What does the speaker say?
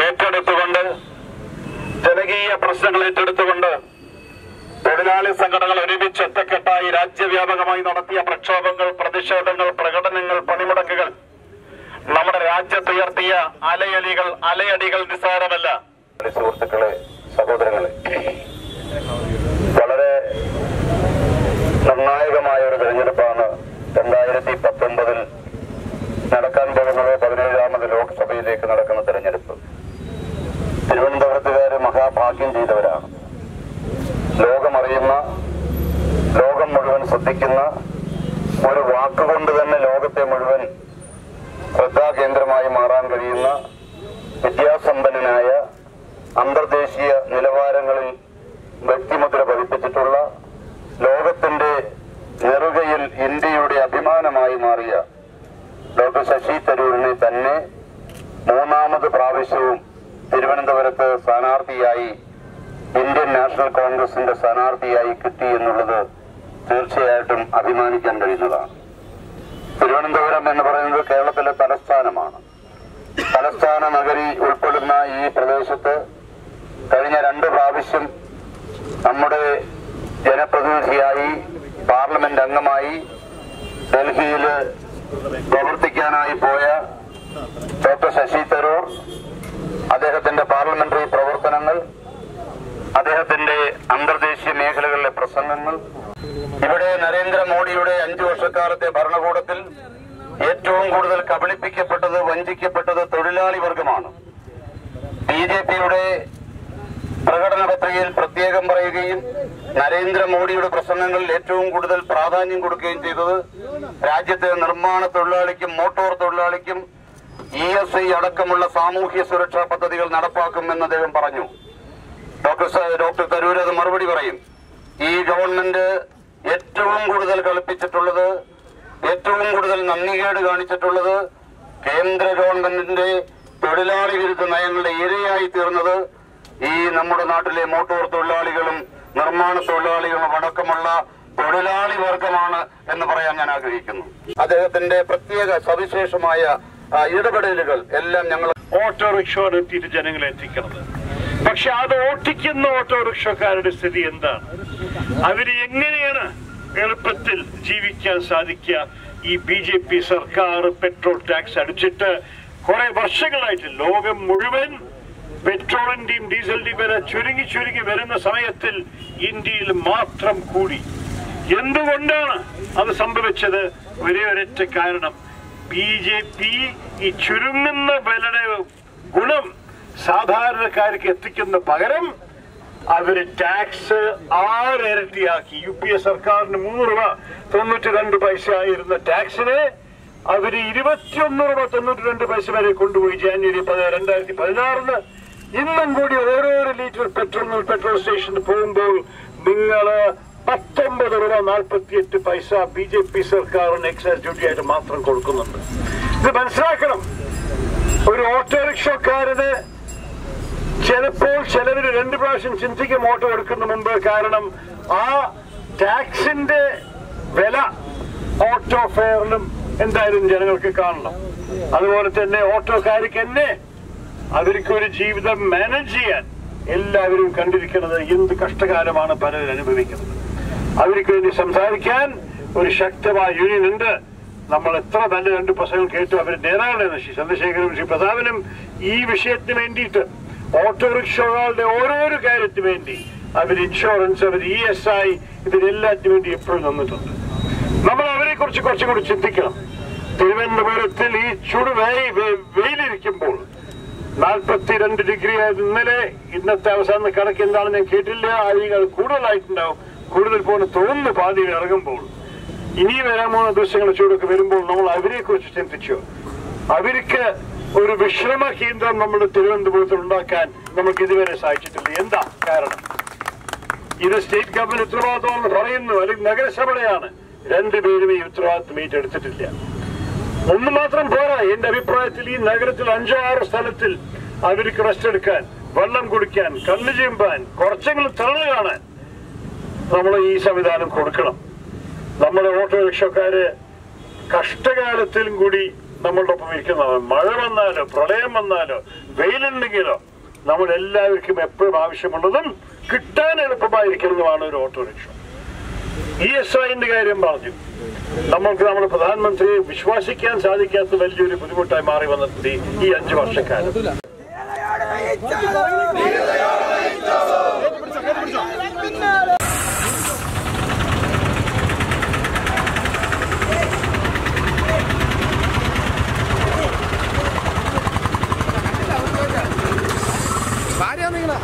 ഏറ്റെടുത്തുകൊണ്ട് ജനകീയ പ്രശ്നങ്ങൾ ഏറ്റെടുത്തുകൊണ്ട് തൊഴിലാളി സംഘടനകൾ ഒരുമിച്ച് ഒറ്റക്കെട്ടായി രാജ്യവ്യാപകമായി നടത്തിയ പ്രക്ഷോഭങ്ങൾ പ്രതിഷേധങ്ങൾ പ്രകടനങ്ങൾ പണിമുടക്കുകൾ രാജ്യത്തുയർത്തിയ അലയലികൾ അലയടികൾ നിസ്സാരമല്ല. സുഹൃത്തുക്കളെ സഹോദരങ്ങളെ വളരെ നിർണായകമായ ഒരു തെരഞ്ഞെടുപ്പാണ് രണ്ടായിരത്തി പത്തൊമ്പതിൽ നടക്കാൻ പോകുന്നത് പതിനേഴാമത് ലോക്സഭയിലേക്ക് നടക്കുന്ന തെരഞ്ഞെടുപ്പ്. തിരുവനന്തപുരത്തുകാര് മഹാഭാഗ്യം ചെയ്തവരാണ്. ലോകമറിയുന്ന ലോകം മുഴുവൻ ശ്രദ്ധിക്കുന്ന അന്തർദേശീയ നിലവാരങ്ങളിൽ വ്യക്തിമുദ്ര പതിപ്പിച്ചിട്ടുള്ള ലോകത്തിന്റെ നെറുകയിൽ ഇന്ത്യയുടെ അഭിമാനമായി മാറിയ ഡോക്ടർ ശശി തരൂരിനെ തന്നെ മൂന്നാമത് പ്രാവശ്യവും തിരുവനന്തപുരത്ത് സ്ഥാനാർത്ഥിയായി ഇന്ത്യൻ നാഷണൽ കോൺഗ്രസിന്റെ സ്ഥാനാർത്ഥിയായി കിട്ടി എന്നുള്ളത് തീർച്ചയായിട്ടും അഭിമാനിക്കാൻ കഴിയുന്നതാണ്. തിരുവനന്തപുരം എന്ന് പറയുന്നത് കേരളത്തിലെ തലസ്ഥാനമാണ്. തലസ്ഥാന നഗരി ഉൾപ്പെടുന്ന ഈ പ്രദേശത്ത് കഴിഞ്ഞ രണ്ട് പ്രാവശ്യം നമ്മുടെ ജനപ്രതിനിധിയായി പാർലമെന്റ് അംഗമായി ഡൽഹിയിൽ പ്രവർത്തിക്കാനായി പോയ ഡോക്ടർ ശശി തരൂർ അദ്ദേഹത്തിന്റെ പാർലമെന്ററി പ്രവർത്തനങ്ങൾ അദ്ദേഹത്തിന്റെ അന്തർദേശീയ മേഖലകളിലെ പ്രസംഗങ്ങൾ. ഇവിടെ നരേന്ദ്രമോദിയുടെ അഞ്ചു വർഷക്കാലത്തെ ഭരണകൂടത്തിൽ ഏറ്റവും കൂടുതൽ കബളിപ്പിക്കപ്പെട്ടത് വഞ്ചിക്കപ്പെട്ടത് തൊഴിലാളി വർഗമാണ്. ബി ജെ പിയുടെ പ്രകടന പ്രത്യേകം പറയുകയും നരേന്ദ്രമോദിയുടെ പ്രസംഗങ്ങളിൽ ഏറ്റവും കൂടുതൽ പ്രാധാന്യം കൊടുക്കുകയും ചെയ്തത് രാജ്യത്തെ നിർമ്മാണ തൊഴിലാളിക്കും മോട്ടോർ തൊഴിലാളിക്കും ഇ എസ് ഐ അടക്കമുള്ള സാമൂഹ്യ സുരക്ഷാ പദ്ധതികൾ നടപ്പാക്കുമെന്ന് അദ്ദേഹം പറഞ്ഞു. ഡോക്ടർ ഡോക്ടർ തരൂർ അത് മറുപടി പറയും. ഈ ഗവൺമെന്റ് ഏറ്റവും കൂടുതൽ കളിപ്പിച്ചിട്ടുള്ളത് ഏറ്റവും കൂടുതൽ നന്ദികേട് കാണിച്ചിട്ടുള്ളത് കേന്ദ്ര ഗവൺമെന്റിന്റെ തൊഴിലാളി വിരുദ്ധ നയങ്ങളുടെ ഇരയായി തീർന്നത് ഈ നമ്മുടെ നാട്ടിലെ മോട്ടോർ തൊഴിലാളികളും നിർമ്മാണ തൊഴിലാളികളും അടക്കമുള്ള തൊഴിലാളി വർഗമാണ് എന്ന് പറയാൻ ഞാൻ ആഗ്രഹിക്കുന്നു. അദ്ദേഹത്തിന്റെ പ്രത്യേക സവിശേഷമായ ഇടപെടലുകൾ എല്ലാം ഞങ്ങൾ ഓട്ടോറിക്ഷയോട് എത്തിയിട്ട് ജനങ്ങളെ എത്തിക്കുന്നത് പക്ഷെ അത് ഓട്ടിക്കുന്ന ഓട്ടോറിക്ഷക്കാരുടെ സ്ഥിതി എന്താണ്? അവർ എങ്ങനെയാണ് എളുപ്പത്തിൽ ജീവിക്കാൻ സാധിക്കുക? ഈ ബി ജെ പി സർക്കാർ പെട്രോൾ ടാക്സ് അടിച്ചിട്ട് കുറെ വർഷങ്ങളായിട്ട് ലോകം മുഴുവൻ പെട്രോളിന്റെയും ഡീസലിന്റെയും വില ചുരുങ്ങി ചുരുങ്ങി വരുന്ന സമയത്തിൽ ഇന്ത്യയിൽ മാത്രം കൂടി. എന്തുകൊണ്ടാണ് അത് സംഭവിച്ചത്? ഒരേ ഒരൊറ്റ കാരണം. ബി ജെ പി ഈ ചുരുങ്ങുന്ന വിലയുടെ ഗുണം സാധാരണക്കാർക്ക് എത്തിക്കുന്ന പകരം അവർ ടാക്സ് ആറിരട്ടിയാക്കി. യു പി എ സർക്കാരിന് മൂന്ന് രൂപ തൊണ്ണൂറ്റി രണ്ട് പൈസ ആയിരുന്ന ടാക്സിനെ അവർ ഇരുപത്തിയൊന്ന് രൂപ തൊണ്ണൂറ്റി രണ്ട് പൈസ വരെ കൊണ്ടുപോയി. ജാനുവരി രണ്ടായിരത്തി പതിനാറിന് ഇന്നും കൂടി ഓരോരോ ലീറ്റർ പെട്രോൾ പെട്രോൾ സ്റ്റേഷനിൽ പോകുമ്പോൾ നിങ്ങൾ പത്തൊമ്പത് രൂപ നാൽപ്പത്തിയെട്ട് പൈസ ബി ജെ പി സർക്കാരിന് എക്സൈസ് ഡ്യൂട്ടി ആയിട്ട് മാത്രം കൊടുക്കുന്നുണ്ട്. ഇത് മനസ്സിലാക്കണം. ഒരു ഓട്ടോറിക്ഷക്കാരന് ചിലപ്പോൾ ചിലവര് രണ്ട് പ്രാവശ്യം ചിന്തിക്കും ഓട്ടോ എടുക്കുന്ന മുമ്പ്. കാരണം ആ ടാക്സിന്റെ വില ഓട്ടോ ഫെയറിലും എന്തായാലും ജനങ്ങൾക്ക് കാണണം. അതുപോലെ തന്നെ ഓട്ടോക്കാർക്ക് തന്നെ അവർക്ക് ഒരു ജീവിതം മാനേജ് ചെയ്യാൻ എല്ലാവരും കണ്ടിരിക്കുന്നത് എന്ത് കഷ്ടകാലമാണ് പലരും അനുഭവിക്കുന്നത്. അവർക്ക് വേണ്ടി സംസാരിക്കാൻ ഒരു ശക്തമായ യൂണിയൻ ഉണ്ട്. നമ്മൾ എത്ര നല്ല രണ്ട് പ്രശ്നങ്ങൾ കേട്ടു അവർ നേതാക്കളാണ് ശ്രീ ചന്ദ്രശേഖരനും ശ്രീ പ്രതാപനും ഈ വിഷയത്തിന് വേണ്ടിയിട്ട് ഓട്ടോറിക്ഷകളുടെ ഓരോരോ കാര്യത്തിന് വേണ്ടി അവർ ഇൻഷുറൻസ് അവർ ഇ എസ് ഐ ഇതിനെല്ലാത്തിനു വേണ്ടി എപ്പോഴും നിന്നിട്ടുണ്ട്. നമ്മൾ അവരെ കുറിച്ച് കുറച്ചും കൂടി ചിന്തിക്കണം. തിരുവനന്തപുരത്തിൽ ഈ ചുടു വെയിലിരിക്കുമ്പോൾ നാൽപ്പത്തിരണ്ട് ഡിഗ്രി ഇന്നലെ ഇന്നത്തെ അവസാന കണക്ക് എന്താണ് ഞാൻ കേട്ടില്ല. അത് കൂടുതലായിട്ടുണ്ടാവും. കൂടുതൽ പോകുന്ന തോന്നുന്നു പാതിയിൽ ഇറങ്ങുമ്പോൾ. ഇനി വരാൻ പോകുന്ന ദിവസങ്ങൾ ചൂടൊക്കെ വരുമ്പോൾ നമ്മൾ അവരെ കുറിച്ച് ചിന്തിച്ചു. അവർക്ക് ഒരു വിശ്രമ കേന്ദ്രം നമ്മുടെ തിരുവനന്തപുരത്തിൽ ഉണ്ടാക്കാൻ നമുക്ക് ഇതുവരെ സാധിച്ചിട്ടില്ല. എന്താ കാരണം? ഇത് സ്റ്റേറ്റ് ഗവൺമെന്റ് ഉത്തരവാദിത്വം എന്ന് പറയുന്നു. അല്ലെങ്കിൽ നഗരസഭയാണ്. രണ്ടുപേരും ഈ ഉത്തരവാദിത്വം ഏറ്റെടുത്തിട്ടില്ല. ഒന്ന് മാത്രം പോരാ. എന്റെ അഭിപ്രായത്തിൽ ഈ നഗരത്തിൽ അഞ്ചോ ആറോ സ്ഥലത്തിൽ അവർക്ക് റെസ്റ്റ് എടുക്കാൻ വെള്ളം കുടിക്കാൻ കണ്ണു ചീമ്പാൻ കുറച്ചെങ്കിലും തെളിവ് കാണാൻ നമ്മൾ ഈ സംവിധാനം കൊടുക്കണം. നമ്മുടെ ഓട്ടോറിക്ഷക്കാര് കഷ്ടകാലത്തിലും കൂടി നമ്മളുടെ ഒപ്പം ഇരിക്കുന്നതാണ് മഴ വന്നാലോ പ്രളയം വന്നാലോ വെയിലുണ്ടെങ്കിലോ നമ്മൾ എല്ലാവർക്കും എപ്പോഴും ആവശ്യമുള്ളതും കിട്ടാൻ എളുപ്പമായിരിക്കുന്നതുമാണ് ഒരു ഓട്ടോറിക്ഷ. ഇ എസ് ഐന്റെ കാര്യം പറഞ്ഞു. നമ്മൾക്ക് നമ്മുടെ പ്രധാനമന്ത്രിയെ വിശ്വസിക്കാൻ സാധിക്കാത്ത വലിയൊരു ബുദ്ധിമുട്ടായി മാറി വന്നിട്ടുണ്ട് ഈ അഞ്ചു വർഷക്കാലം. ഭാര്യ നിങ്ങളാ